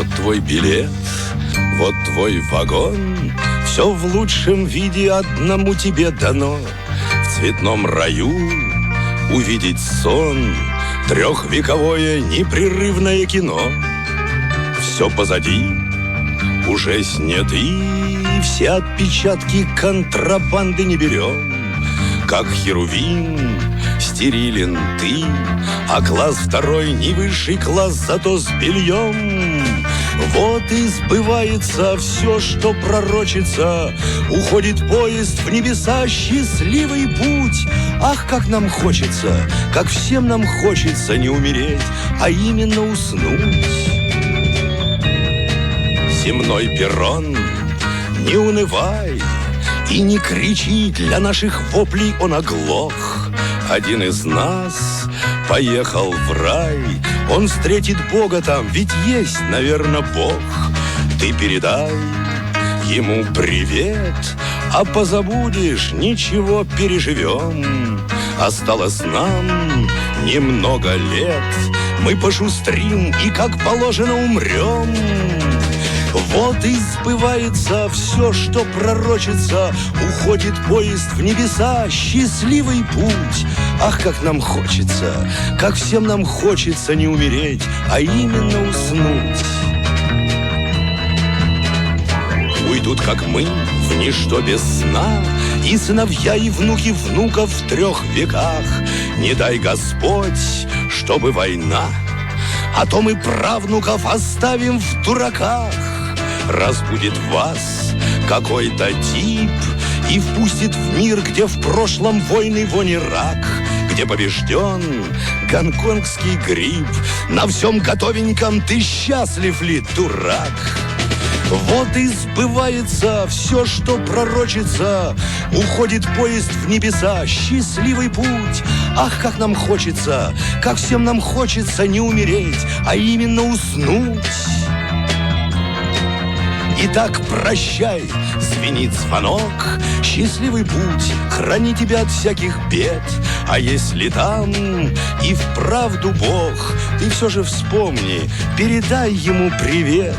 Вот твой билет, вот твой вагон, Все в лучшем виде одному тебе дано. В цветном раю увидеть сон, Трехвековое непрерывное кино. Все позади, уже сняты, Все отпечатки контрабанды не берем. Как херувим, стерилен ты, А класс второй не высший класс, зато с бельем. Вот и сбывается все, что пророчится, Уходит поезд в небеса, счастливый путь. Ах, как нам хочется, как всем нам хочется не умереть, А именно уснуть. Земной перрон, не унывай, и не кричи, для наших воплей он оглох. Один из нас поехал в рай, он встретит Бога там, ведь есть, наверное, Бог. Ты передай ему привет, а позабудешь, ничего переживем. Осталось нам немного лет, мы пошустрим и, как положено, умрем. Вот и сбывается все, что пророчится, Уходит поезд в небеса, счастливый путь. Ах, как нам хочется, как всем нам хочется не умереть, А именно уснуть. Уйдут, как мы, в ничто без сна, И сыновья, и внуки внуков в трех веках. Не дай Господь, чтобы война, А то мы правнуков оставим в дураках разбудит вас какой-то тип И впустит в мир, где в прошлом войны вони рак Где побежден гонконгский грипп На всем готовеньком ты счастлив ли, дурак? Вот и сбывается все, что пророчится. Уходит поезд в небеса, счастливый путь. Ах, как нам хочется, как всем нам хочется не умереть А именно уснуть Итак, прощай, звенит звонок, Счастливый путь, храни тебя от всяких бед. А если там и вправду Бог, Ты все же вспомни, передай ему привет.